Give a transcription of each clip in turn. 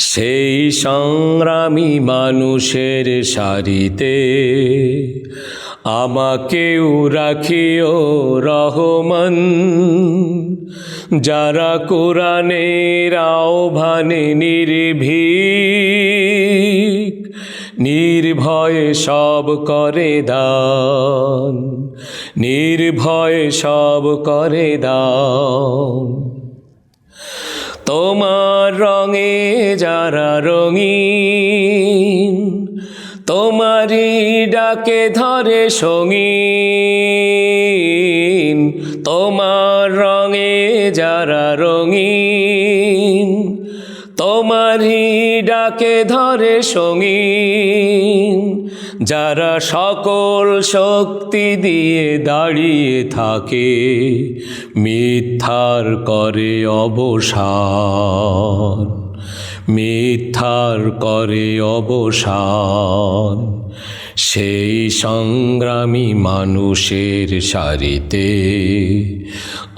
সেই সংগ্রামী মানুষের সারিতে আমাকেও রাখিও রহমান। যারা কোরআনের আহ্বানে নির্ভীক, নির্ভয়ে সব করে দান, নির্ভয়ে সব করে দান। তোমার রঙে যারা রঙিন তোমারই ডাকে ধরে সঙ্গীন। তোমার রঙে যারা রঙিন তোমারই ডাকে ধরে সঙ্গীন, যারা সকল শক্তি দিয়ে দাঁড়িয়ে থাকে, মিথ্যার করে অবসান, মিথ্যার করে অবসান। সেই সংগ্রামী মানুষের সারিতে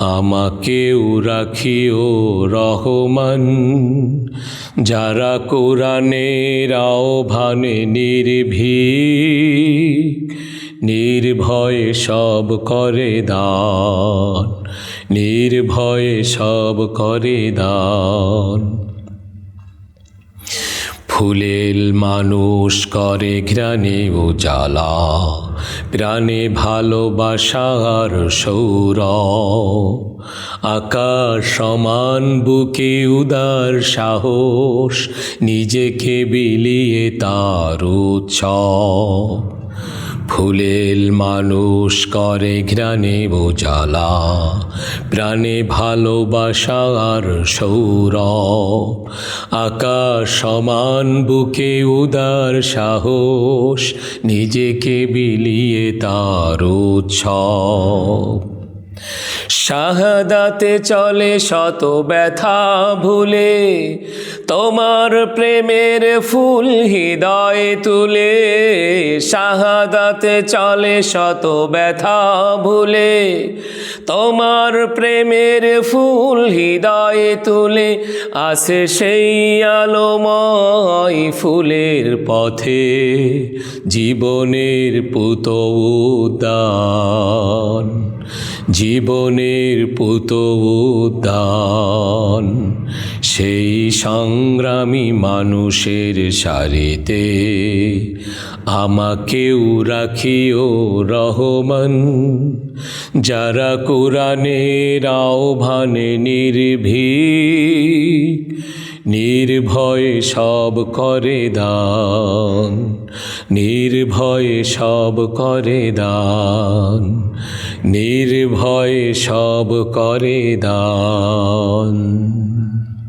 আমাকেও রাখিও রহমান। যারা কোরআনের আহ্বানে নির্ভীক, নির্ভয়ে সব করে দান। নির্ভয়ে সব করে দান। ফুলেল মানুষ করে ঘ্রাণে উজালা, প্রাণে ভালোবাসার সৌর। আকাশ সমান, বুকে উদার সাহস, নিজেকে বিলিয়ে তার উৎসব ফুলেল মানুষ করে ঘ্রাণে বোঝালা প্রাণে ভালোবাসার সৌর আকাশ সমান, বুকে উদার সাহস, নিজেকে বিলিয়ে তার উৎসব। শাহাদাতে চলে শত ব্যথা ভুলে, তোমার প্রেমের ফুল হৃদয়ে তুলে, শাহাদাতে চলে শত ব্যথা ভুলে, তোমার প্রেমের ফুল হৃদয়ে তুলে, আসে সেই আলোময় ফুলের পথে, জীবনের পুত উদ্যান। জীবনের পুত উদ্যান সেই সংগ্রামী মানুষের সারিতে আমাকেও রাখিও রহমান। যারা কোরআনের আহ্বানে নির্ভীক নির্ভয়ে সব করে দান নির্ভয় সব করে দান নির্ভয় সব করে দান।